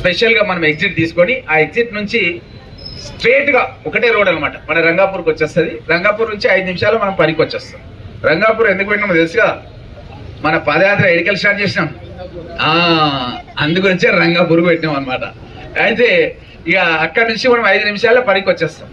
స్పెషల్గా మనం ఎగ్జిట్ తీసుకొని ఆ ఎగ్జిట్ నుంచి స్ట్రేట్గా ఒకటే రోడ్ అనమాట మన రంగాపూర్కి వచ్చేస్తుంది. రంగాపూర్ నుంచి ఐదు నిమిషాలు మనం పనికి వచ్చేస్తాం. రంగాపూర్ ఎందుకు పెట్టినామో తెలుసు కదా మన పాదయాత్ర ఎడికల్ స్టార్ట్ చేసినాం. అందుగురించే రంగాపూర్ పెట్టినాం అనమాట అయితే ఇక అక్కడి నుంచి మనం ఐదు నిమిషాల్లో పనికి వచ్చేస్తాం.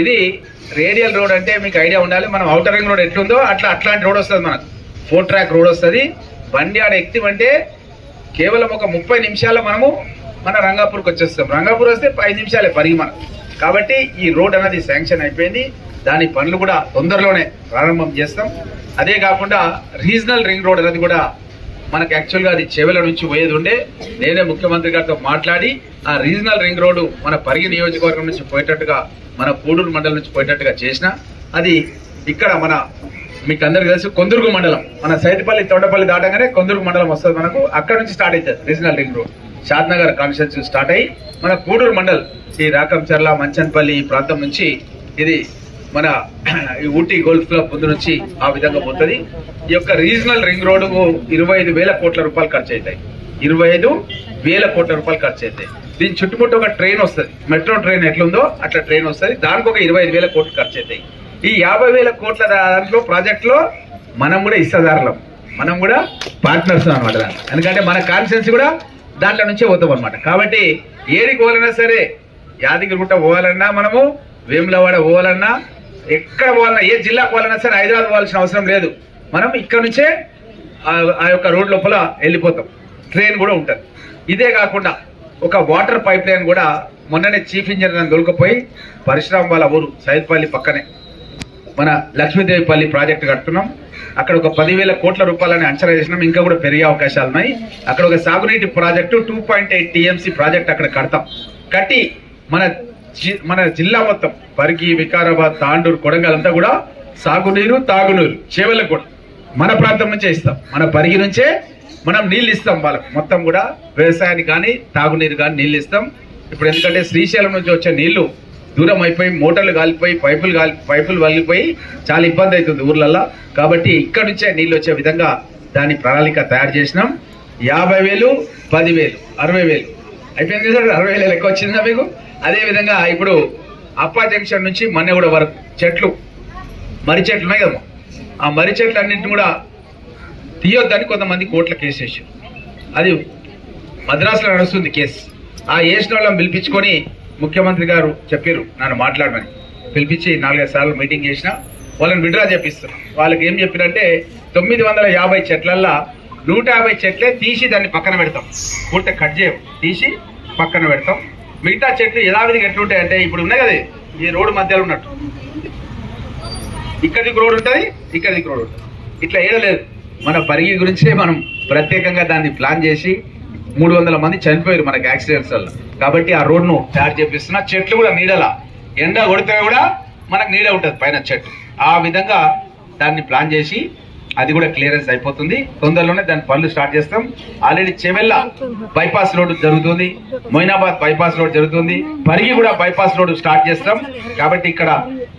ఇది రేడియల్ రోడ్ అంటే మీకు ఐడియా ఉండాలి. మనం అవుటర్ రింగ్ రోడ్ ఎట్లుందో అట్లా అట్లాంటి రోడ్ వస్తుంది మనకు. ఫోర్ ట్రాక్ రోడ్ వస్తుంది. బండి ఆడ ఎక్తివంటే కేవలం ఒక ముప్పై నిమిషాల్లో మనము మన రంగాపూర్కి వచ్చేస్తాం. రంగాపూర్ వస్తే ఐదు నిమిషాలే పరిగి మనం కాబట్టి ఈ రోడ్ అనేది శాంక్షన్ అయిపోయింది. దాని పనులు కూడా తొందరలోనే ప్రారంభం చేస్తాం. అదే కాకుండా రీజనల్ రింగ్ రోడ్ అనేది కూడా మనకు యాక్చువల్గా అది చెవెల నుంచి పోయేది ఉండే. నేనే ముఖ్యమంత్రి గారితో మాట్లాడి ఆ రీజనల్ రింగ్ రోడ్డు మన పరిగి నియోజకవర్గం నుంచి పోయేటట్టుగా మన పూడూరు మండలం నుంచి పోయేటట్టుగా చేసిన. అది ఇక్కడ మన మీకు అందరికి తెలుసు కొందుర్గు మండలం. మన సైతిపల్లి తోటపల్లి దాటగానే కొందుర్గు మండలం వస్తుంది మనకు. అక్కడ నుంచి స్టార్ట్ అవుతుంది regional ring road Shadnagar constituency start అయ్యి మన కూడూరు మండల్ ఈ రాకంచర్ల మంచన్పల్లి ఈ ప్రాంతం నుంచి ఇది మన ఈ ఊటీ గోల్ఫ్ క్లబ్ ముందు నుంచి ఆ విధంగా పోతుంది. ఈ యొక్క రీజనల్ రింగ్ రోడ్ ఇరవై ఐదు వేల కోట్ల రూపాయలు ఖర్చు అవుతాయి. ఇరవై ఐదు వేల కోట్ల రూపాయలు ఖర్చు అవుతాయి. దీని చుట్టుముట్టు ఒక ట్రైన్ వస్తుంది. మెట్రో ట్రైన్ ఎట్లుందో అట్లా ట్రైన్ వస్తుంది. దానికి ఒక ఇరవై ఐదు వేల కోట్లు ఖర్చు అవుతాయి. ఈ యాభై వేల కోట్ల దాంట్లో ప్రాజెక్ట్లో మనం కూడా ఇస్తదారులం మనం కూడా పార్ట్నర్స్ అనమాట దాంట్లో. ఎందుకంటే మన కాన్ఫిడెన్స్ కూడా దాంట్లో నుంచే పోతాం అనమాట కాబట్టి ఏడికి పోవాలన్నా సరే యాదగిరిగుట్ట పోవాలన్నా మనము వేములవాడ పోవాలన్నా ఎక్కడ పోవాలన్నా ఏ జిల్లా పోవాలన్నా సరే హైదరాబాద్ పోవాల్సిన అవసరం లేదు. మనం ఇక్కడ నుంచే ఆ- ఆ యొక్క రోడ్ లోపల వెళ్ళిపోతాం. ట్రైన్ కూడా ఉంటుంది. ఇదే కాకుండా ఒక వాటర్ పైప్ లైన్ కూడా మొన్ననే చీఫ్ ఇంజనీర్ దొరికిపోయి పరశురాం వాళ్ళ ఊరు సైద్పల్లి పక్కనే. మన లక్ష్మీదేవిపల్లి ప్రాజెక్ట్ కడుతున్నాం. అక్కడ ఒక పదివేల కోట్ల రూపాయలని అంచనా చేసినాం ఇంకా కూడా పెరిగే అవకాశాలు ఉన్నాయి. అక్కడ ఒక సాగునీటి project two point eight TMC project అక్కడ కడతాం. కట్టి మన జి- మన జిల్లా మొత్తం పరిగి వికారాబాద్ తాండూరు కొడంగల్ అంతా కూడా సాగునీరు తాగునీరు చేవలకు కూడా మన ప్రాంతం నుంచే ఇస్తాం. మన పరిగి నుంచే మనం నీళ్ళు ఇస్తాం వాళ్ళకు. మొత్తం కూడా వ్యవసాయానికి కానీ తాగునీరు కానీ నీళ్ళు ఇస్తాం. ఇప్పుడు ఎందుకంటే శ్రీశైలం నుంచి వచ్చే నీళ్ళు దూరం అయిపోయి మోటార్లు కాలిపోయి పైపులు కాలి పైపులు వలిగిపోయి చాలా ఇబ్బంది అవుతుంది ఊర్లల్లో. కాబట్టి ఇక్కడ నుంచే నీళ్ళు వచ్చే విధంగా దాని ప్రణాళిక తయారు చేసినాం. యాభై వేలు పదివేలు అరవై వేలు. అయిపోయింది సార్? అరవై వేలు లెక్క వచ్చిందా మీకు? అదే విధంగా ఇప్పుడు అప్పా జంక్షన్ నుంచి మన్నెగూడ వరకు చెట్లు మర్రి చెట్లు ఉన్నాయి కదమ్మా? ఆ మర్రి చెట్లు అన్నింటిని కూడా తీయొద్దని కొంతమంది కోట్ల కేసు వేసారు. అది మద్రాసులో నడుస్తుంది కేసు. ఆ వేసిన వాళ్ళని పిలిపించుకొని ముఖ్యమంత్రి గారు చెప్పారు నన్ను మాట్లాడమని. పిలిపించి నాలుగైదు సార్లు మీటింగ్ చేసిన వాళ్ళని విడ్రా చేపిస్తారు వాళ్ళకి ఏం చెప్పారంటే తొమ్మిది వందల యాభై చెట్లల్లో నూట యాభై చెట్లే తీసి దాన్ని పక్కన పెడతాం. పూర్తి కట్ చేయం తీసి పక్కన పెడతాం. మిగతా చెట్లు యథావిధిగా ఎట్లుంటాయి అంటే ఇప్పుడు ఉన్నాయి కదా ఈ రోడ్డు మధ్యలో ఉన్నట్టు. ఇక్కడికి రోడ్ ఉంటుంది ఇక్కడికి రోడ్ ఉంటుంది. ఇట్లా ఏడలేదు. మన పరిగి గురించే మనం ప్రత్యేకంగా దాన్ని ప్లాన్ చేసి మూడు వందల మంది చనిపోయారు మనకి యాక్సిడెంట్స్ వల్ల. కాబట్టి ఆ రోడ్ను తయారు చేపిస్తున్నా చెట్లు కూడా నీడల. ఎండ కొడితే కూడా మనకు నీడ ఉంటుంది పైన చెట్టు. ఆ విధంగా దాన్ని ప్లాన్ చేసి అది కూడా క్లియరెన్స్ అయిపోతుంది. తొందరలోనే దాని పనులు స్టార్ట్ చేస్తాం. ఆల్రెడీ చెవెల్ల బైపాస్ రోడ్ జరుగుతుంది. మొయినాబాద్ బైపాస్ రోడ్ జరుగుతుంది. పరిగి కూడా బైపాస్ రోడ్డు స్టార్ట్ చేస్తాం. కాబట్టి ఇక్కడ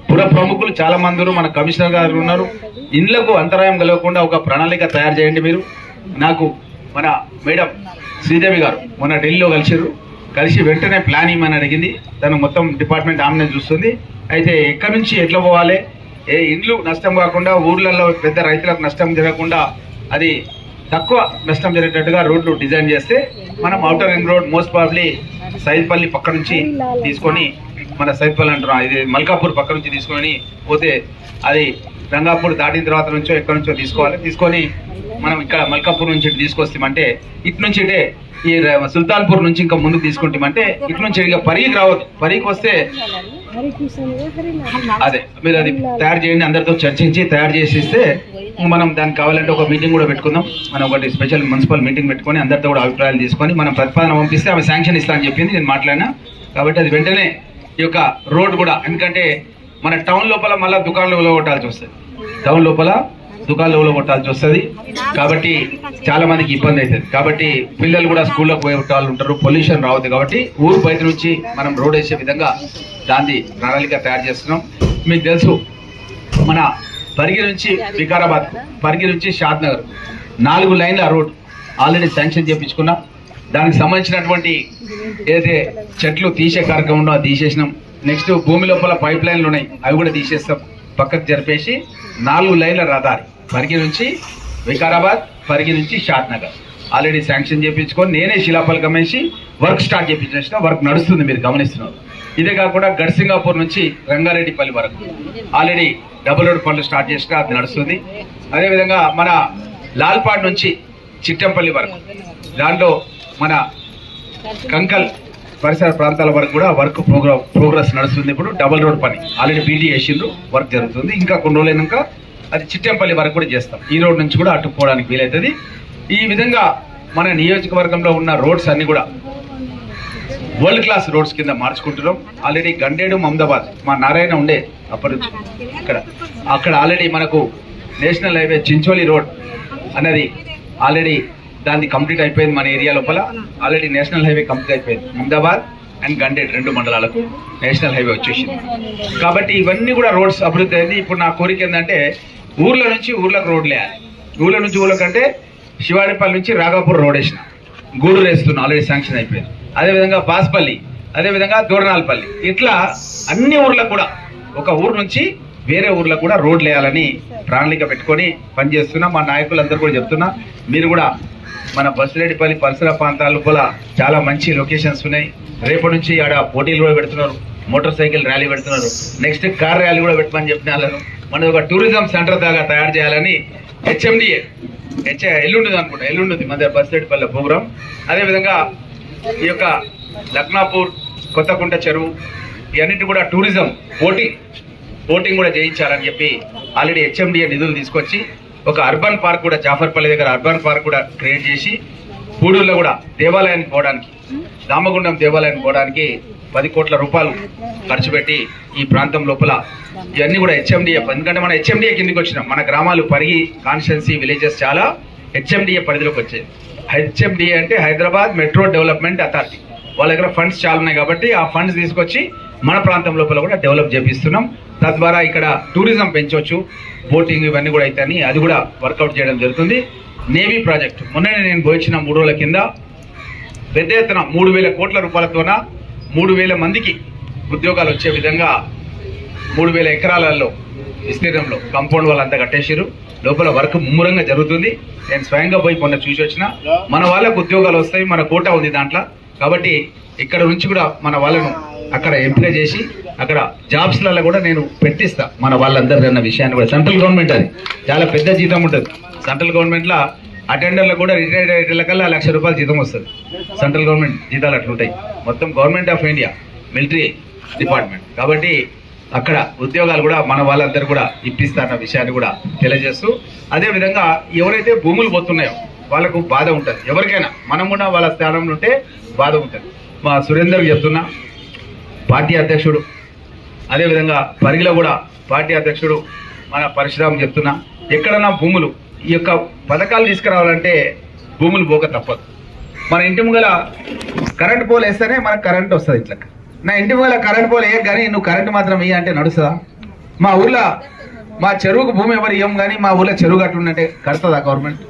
పుర ప్రముఖులు చాలా మంది మన కమిషనర్ గారు ఉన్నారు. ఇండ్లకు అంతరాయం కలగకుండా ఒక ప్రణాళిక తయారు చేయండి మీరు. నాకు మన మేడం శ్రీదేవి గారు మొన్న ఢిల్లీలో కలిసిరు కలిసి వెంటనే ప్లాన్ ఇవ్వమని అడిగింది. తను మొత్తం డిపార్ట్మెంట్ ఆమెనే చూస్తుంది. అయితే ఎక్కడి నుంచి ఎట్లా పోవాలి? ఏ ఇండ్లు నష్టం కాకుండా ఊర్లలో పెద్ద రైతులకు నష్టం జరగకుండా అది తక్కువ నష్టం జరిగేటట్టుగా రోడ్లు డిజైన్ చేస్తే మనం outer ring road most probably Saidpalli పక్క నుంచి తీసుకొని మన సైద్పల్లి అంటున్నాం ఇది మల్కాపూర్ పక్క నుంచి తీసుకొని పోతే అది రంగాపూర్ దాటిన తర్వాత నుంచో ఎక్కడి నుంచో తీసుకోవాలి. తీసుకొని మనం ఇక్కడ మల్కాపూర్ నుంచి ఇటు తీసుకొస్తామంటే ఇటు నుంచి ఈ సుల్తాన్పూర్ నుంచి ఇంకా ముందుకు తీసుకుంటామంటే ఇటు నుంచి ఇక పరీకి రావద్దు. పరీకి వస్తే అదే మీరు అది తయారు చేయండి అందరితో చర్చించి తయారు చేసి ఇస్తే మనం దానికి కావాలంటే ఒక మీటింగ్ కూడా పెట్టుకుందాం. మనం ఒకటి స్పెషల్ మున్సిపల్ మీటింగ్ పెట్టుకొని అందరితో కూడా అభిప్రాయాలు తీసుకొని మనం ప్రతిపాదన పంపిస్తే ఆమె శాంక్షన్ ఇస్తా అని చెప్పింది నేను మాట్లాడినా. కాబట్టి అది వెంటనే ఈ యొక్క రోడ్ కూడా ఎందుకంటే మన టౌన్ లోపల మళ్ళీ దుకాణాలు కొట్టాల్సి వస్తుంది. టౌన్ లోపల దుకాణాలు కొట్టాల్సి వస్తుంది. కాబట్టి చాలా మందికి ఇబ్బంది అవుతుంది కాబట్టి పిల్లలు కూడా స్కూల్లోకి పోయే వాళ్ళు ఉంటారు పొల్యూషన్ రావద్దు కాబట్టి ఊరు బయట నుంచి మనం రోడ్ వేసే విధంగా దాన్ని ప్రణాళిక తయారు చేస్తున్నాం. మీకు తెలుసు మన పరిగి నుంచి వికారాబాద్ పరిగి నుంచి షాద్ నగర్ నాలుగు లైన్ల రోడ్ ఆల్రెడీ శాంక్షన్ చేయించుకున్నాం. దానికి సంబంధించినటువంటి ఏదైతే చెట్లు తీసే కార్యక్రమం ఉందో అది తీసేసినాం. నెక్స్ట్ భూమి లోపల పైప్ లైన్లు ఉన్నాయి. అవి కూడా తీసేస్తాం. పక్కకు జరిపేసి నాలుగు లైన్ల రహదారి. పరిగి నుంచి వికారాబాద్ పరిగి నుంచి షాద్ నగర్ ఆల్రెడీ శాంక్షన్ చేయించుకొని నేనే శిలాఫలకం వేసి వర్క్ స్టార్ట్ చేయించిన వర్క్ నడుస్తుంది మీరు గమనిస్తున్నారు. ఇదే కాకుండా గడ్సింగాపూర్ నుంచి రంగారెడ్డిపల్లి వరకు. ఆల్రెడీ డబుల్ రోడ్ పనులు స్టార్ట్ చేసిన అది నడుస్తుంది. అదేవిధంగా మన లాల్పాడ్ నుంచి చిట్టంపల్లి వరకు. దాంట్లో మన కంకల్ పరిసర ప్రాంతాల వరకు కూడా వర్క్ ప్రోగ్రామ్ ప్రోగ్రెస్ నడుస్తుంది. ఇప్పుడు డబుల్ రోడ్ పని. ఆల్రెడీ బీటీ వేసిండ్రు వర్క్ జరుగుతుంది. ఇంకా కొన్ని రోజులైనాక అది చిట్టెంపల్లి వరకు కూడా చేస్తాం. ఈ రోడ్ నుంచి కూడా అటు వీలవుతుంది ఈ విధంగా మన నియోజకవర్గంలో ఉన్న రోడ్స్ అన్ని కూడా వరల్డ్ క్లాస్ రోడ్స్ కింద మార్చుకుంటున్నాం. ఆల్రెడీ గండేడు అహ్మదాబాద్ మా నారాయణ ఉండే అప్పటి నుంచి ఇక్కడ. అక్కడ ఆల్రెడీ మనకు నేషనల్ హైవే చించోలి రోడ్ అన్నది ఆల్రెడీ దాన్ని కంప్లీట్ అయిపోయింది మన ఏరియా లోపల. ఆల్రెడీ నేషనల్ హైవే కంప్లీట్ అయిపోయింది. అహ్మదాబాద్ అండ్ గండేడ్ రెండు మండలాలకు నేషనల్ హైవే వచ్చేసింది. కాబట్టి ఇవన్నీ కూడా రోడ్స్ అభివృద్ధి అయింది. ఇప్పుడు నా కోరిక ఏంటంటే ఊర్ల నుంచి ఊర్లకు రోడ్లు వేయాలి. ఊర్ల నుంచి ఊర్లకు అంటే శివాడిపల్లి నుంచి రాఘాపూర్ రోడ్ వేసిన. గూడూరు వేస్తున్నా ఆల్రెడీ శాంక్షన్ అయిపోయింది. అదేవిధంగా బాస్పల్లి అదేవిధంగా దూరణాలపల్లి ఇట్లా అన్ని ఊర్లకు కూడా ఒక ఊరు నుంచి వేరే ఊర్లకు కూడా రోడ్లు వేయాలని ప్రణాళిక పెట్టుకొని పనిచేస్తున్నా మా నాయకులందరూ కూడా చెప్తున్నా. మీరు కూడా మన బసిరెడ్డిపల్లి పరిసర ప్రాంతాల కూడా చాలా మంచి లొకేషన్స్ ఉన్నాయి. రేపటి నుంచి ఆడ పోటీలు కూడా పెడుతున్నారు. మోటార్ సైకిల్ ర్యాలీ పెడుతున్నారు. నెక్స్ట్ కార్ ర్యాలీ కూడా పెట్టమని చెప్పిన వాళ్ళను. మనం ఒక టూరిజం సెంటర్ దాకా తయారు చేయాలని హెచ్ఎండిఏ హెచ్ ఎల్లుండదు అనుకుంటా ఎల్లుండి మన బసిరెడ్డిపల్లి ప్రోగ్రామ్ అదేవిధంగా ఈ యొక్క లక్నాపూర్ కొత్తకుంట చెరువు ఇవన్నిటి కూడా టూరిజం బోటింగ్ పోటింగ్ కూడా చేయించాలని చెప్పి ఆల్రెడీ హెచ్ఎండిఏ నిధులు తీసుకొచ్చి ఒక అర్బన్ పార్క్ కూడా జాఫర్పల్లి దగ్గర అర్బన్ పార్క్ కూడా క్రియేట్ చేసి పూడూరులో కూడా దేవాలయానికి పోవడానికి రామగుండం దేవాలయానికి పోవడానికి పది కోట్ల రూపాయలు ఖర్చు పెట్టి ఈ ప్రాంతం లోపల ఇవన్నీ కూడా హెచ్ఎండిఏ ఎందుకంటే మన హెచ్ఎండిఏ కిందకి వచ్చినాం. మన గ్రామాలు పరిగి కాన్స్టిట్యున్సీ విలేజెస్ చాలా హెచ్ఎండిఏ పరిధిలోకి వచ్చాయి. హెచ్ఎండిఏ అంటే హైదరాబాద్ మెట్రో డెవలప్మెంట్ అథారిటీ. వాళ్ళ దగ్గర ఫండ్స్ చాలా ఉన్నాయి కాబట్టి ఆ ఫండ్స్ తీసుకొచ్చి మన ప్రాంతం లోపల కూడా డెవలప్ చేపిస్తున్నాం. తద్వారా ఇక్కడ టూరిజం పెంచవచ్చు బోటింగ్ ఇవన్నీ కూడా అవుతాయని అది కూడా వర్కౌట్ చేయడం జరుగుతుంది. Navy project. మొన్ననే నేను పోయించిన మూడు రోజుల కింద పెద్ద ఎత్తున మూడు వేల కోట్ల రూపాయలతోన మూడు వేల మందికి ఉద్యోగాలు వచ్చే విధంగా మూడు వేల ఎకరాలలో విస్తీర్ణంలో కాంపౌండ్ వాళ్ళంతా కట్టేసారు లోపల వర్క్ ముమ్మరంగా జరుగుతుంది. నేను స్వయంగా పోయి మొన్న చూసి వచ్చిన. మన వాళ్ళకు ఉద్యోగాలు వస్తాయి. మన కోటా ఉంది దాంట్లో. కాబట్టి ఇక్కడ నుంచి కూడా మన వాళ్ళను అక్కడ ఎంపిక చేసి అక్కడ జాబ్స్లలో కూడా నేను పెట్టిస్తా మన వాళ్ళందరి అన్న విషయాన్ని కూడా. సెంట్రల్ గవర్నమెంట్ అది. చాలా పెద్ద జీతం ఉంటుంది. సెంట్రల్ గవర్నమెంట్లో అటెండర్లకు కూడా రిటైర్డ్ అయ్యేట లక్ష రూపాయలు జీతం వస్తుంది. సెంట్రల్ గవర్నమెంట్ జీతాలు అట్లుంటాయి మొత్తం government of India military department కాబట్టి అక్కడ ఉద్యోగాలు కూడా మన వాళ్ళందరూ కూడా ఇప్పిస్తారన్న విషయాన్ని కూడా తెలియజేస్తూ అదే విధంగా ఎవరైతే భూములు పోతున్నాయో వాళ్ళకు బాధ ఉంటుంది. ఎవరికైనా మనం కూడా వాళ్ళ స్థానంలో ఉంటే బాధ ఉంటుంది. మా సురేందర్ చెప్తున్నా పార్టీ అధ్యక్షుడు అదేవిధంగా పరిగిలో కూడా పార్టీ అధ్యక్షుడు మన పరశురామ్ చెప్తున్నా ఎక్కడన్నా భూములు ఈ యొక్క పథకాలు తీసుకురావాలంటే భూములు పోక తప్పదు. మన ఇంటి ముంగల కరెంట్ పోల్ వేస్తేనే మనకు కరెంట్ వస్తుంది ఇట్లా. నా ఇంటి ముంగల కరెంట్ పోల్ వేయక కానీ నువ్వు కరెంట్ మాత్రం ఇయ్య అంటే నడుస్తుందా? మా ఊర్లో మా చెరువుకు భూమి ఎవరు ఇవ్వం కానీ మా ఊర్లో చెరువు కట్టు కడుతుందా గవర్నమెంట్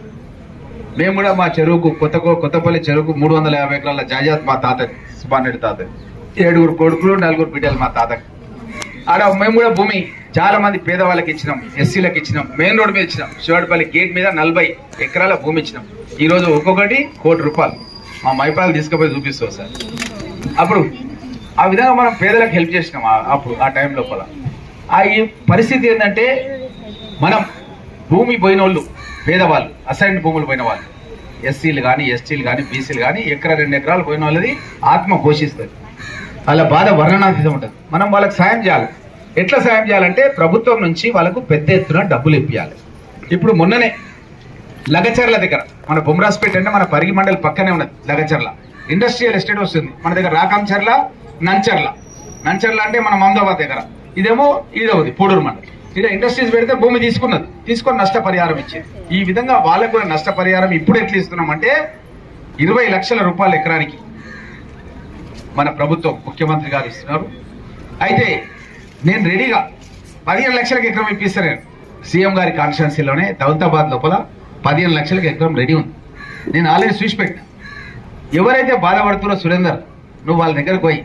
మేము కూడా మా చెరువుకు కొత్త కొత్తపల్లి చెరువుకు మూడు వందల యాభై ఎకరాల జాజాత్ మా తాత సుబ్బారెడ్డి తాత ఏడుగురు కొడుకులు నలుగురు బిడ్డలు మా తాతకి ఆడ మేము కూడా భూమి చాలా మంది పేదవాళ్ళకి ఇచ్చినాం ఎస్సీలకు ఇచ్చినాం మెయిన్ రోడ్ మీద ఇచ్చినాం శివాడిపల్లి గేట్ మీద నలభై ఎకరాల భూమి ఇచ్చినాం. ఈ రోజు ఒక్కొక్కటి కోటి రూపాయలు. మా మైపాలు తీసుకుపోయి చూపిస్తాం సార్. అప్పుడు ఆ విధంగా మనం పేదలకు హెల్ప్ చేసినాం ఆ- అప్పుడు ఆ టైం లోపల. ఆ ఈ పరిస్థితి ఏంటంటే మనం భూమి పోయిన వాళ్ళు పేదవాళ్ళు అసైన్ భూములు పోయిన వాళ్ళు ఎస్సీలు కానీ ఎస్టీలు కానీ బీసీలు కానీ ఎకరా రెండు ఎకరాలు పోయిన వాళ్ళది ఆత్మ ఘోషిస్తుంది వాళ్ళ బాధ వర్ణనాతీతం ఉంటుంది. మనం వాళ్ళకి సాయం చేయాలి. ఎట్లా సాయం చేయాలంటే ప్రభుత్వం నుంచి వాళ్ళకు పెద్ద ఎత్తున డబ్బులు ఇప్పించాలి ఇప్పుడు మొన్ననే లగచర్ల దగ్గర మన బొమ్రాస్పేట్ అంటే మన పరిగి మండలి పక్కనే ఉన్నది లగచర్ల. ఇండస్ట్రియల్ ఎస్టేట్ వస్తుంది. మన దగ్గర రాకంచర్ల నంచర్ల. నంచర్ల అంటే మన మమదాబాద్ దగ్గర. ఇదేమో ఇదవుది పోడూరు మండలి. ఇలా ఇండస్ట్రీస్ పెడితే భూమి తీసుకున్నది. తీసుకొని నష్టపరిహారం ఇచ్చింది. ఈ విధంగా వాళ్ళకు కూడా నష్టపరిహారం ఇప్పుడు ఎట్లా ఇస్తున్నామంటే ఇరవై లక్షల రూపాయలు ఎకరానికి మన ప్రభుత్వం ముఖ్యమంత్రి గారు ఇస్తున్నారు. అయితే నేను రెడీగా పదిహేను లక్షలకు ఎకరం ఇప్పిస్తాను నేను సీఎం గారి కాన్స్టిట్యున్సీలోనే దౌలతాబాద్ లోపల పదిహేను లక్షలకు ఎకరం రెడీ ఉంది. నేను ఆల్రెడీ చూసి పెట్టిన. ఎవరైతే బాధపడుతున్నారో సురేందర్ నువ్వు వాళ్ళ దగ్గరకు పోయి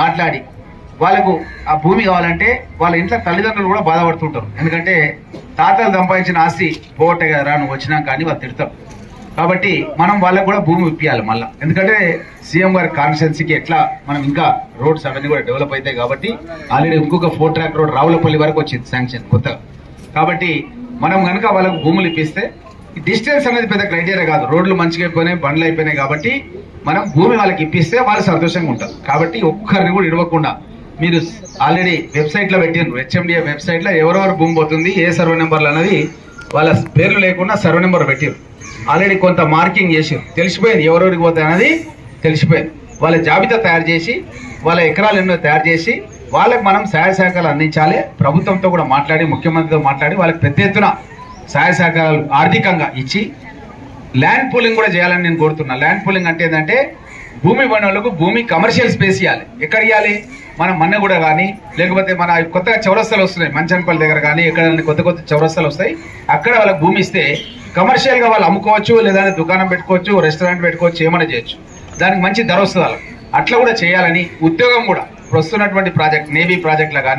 మాట్లాడి వాళ్ళకు ఆ భూమి కావాలంటే వాళ్ళ ఇంట్లో తల్లిదండ్రులు కూడా బాధపడుతుంటారు. ఎందుకంటే తాతలు సంపాదించిన ఆస్తి పోగొట్టే కదా నువ్వు వచ్చినాక అని వాళ్ళు తిడతారు. కాబట్టి మనం వాళ్ళకు కూడా భూమి ఇప్పియాలి మళ్ళీ. ఎందుకంటే సీఎం గారి కాన్స్టిట్యున్సీకి ఎట్లా మనం ఇంకా రోడ్స్ అవన్నీ కూడా డెవలప్ అవుతాయి కాబట్టి ఆల్రెడీ ఇంకొక ఫోర్ ట్రాక్ రోడ్ రావులపల్లి వరకు వచ్చింది శాంక్షన్ కొత్తగా. కాబట్టి మనం కనుక వాళ్ళకు భూములు ఇప్పిస్తే డిస్టెన్స్ అనేది పెద్ద క్రైటీరియా కాదు. రోడ్లు మంచిగా అయిపోయినాయి బండ్లు అయిపోయినాయి కాబట్టి మనం భూమి వాళ్ళకి ఇప్పిస్తే వాళ్ళు సంతోషంగా ఉంటారు. కాబట్టి ఒక్కరిని కూడా ఇవ్వకుండా మీరు ఆల్రెడీ వెబ్సైట్లో పెట్టిండ్రు. హెచ్ఎండిఏ వెబ్సైట్లో ఎవరెవరు భూమి పోతుంది ఏ సర్వే నెంబర్లు అనేది వాళ్ళ పేర్లు లేకుండా సర్వే నెంబర్ పెట్టారు. ఆల్రెడీ కొంత మార్కింగ్ చేసారు. తెలిసిపోయింది ఎవరెవరికి పోతాయి అనేది తెలిసిపోయింది. వాళ్ళ జాబితా తయారు చేసి వాళ్ళ ఎకరాలు ఎన్నో తయారు చేసి వాళ్ళకి మనం సహాయ సహకారాలు అందించాలి. ప్రభుత్వంతో కూడా మాట్లాడి ముఖ్యమంత్రితో మాట్లాడి వాళ్ళకి పెద్ద ఎత్తున సహాయ సహకారాలు ఆర్థికంగా ఇచ్చి ల్యాండ్ పూలింగ్ కూడా చేయాలని నేను కోరుతున్నా. ల్యాండ్ పూలింగ్ అంటే ఏంటంటే భూమి పడిన భూమి కమర్షియల్ స్పేస్ ఇవ్వాలి. ఎక్కడ ఇవ్వాలి? మన మన్నగూడ కానీ లేకపోతే మన కొత్తగా చౌరస్తాలు వస్తున్నాయి మంచనపల్లి దగ్గర కానీ ఎక్కడ కొత్త కొత్త చౌరస్తాలు వస్తాయి. అక్కడ వాళ్ళకి భూమి ఇస్తే కమర్షియల్గా వాళ్ళు అమ్ముకోవచ్చు లేదా దుకాణం పెట్టుకోవచ్చు రెస్టారెంట్ పెట్టుకోవచ్చు ఏమైనా చేయొచ్చు. దానికి మంచి ధర వస్తుంది అట్లా కూడా చేయాలని ఉద్యోగం కూడా. వస్తున్నటువంటి ప్రాజెక్ట్ నేవీ ప్రాజెక్టులో కానీ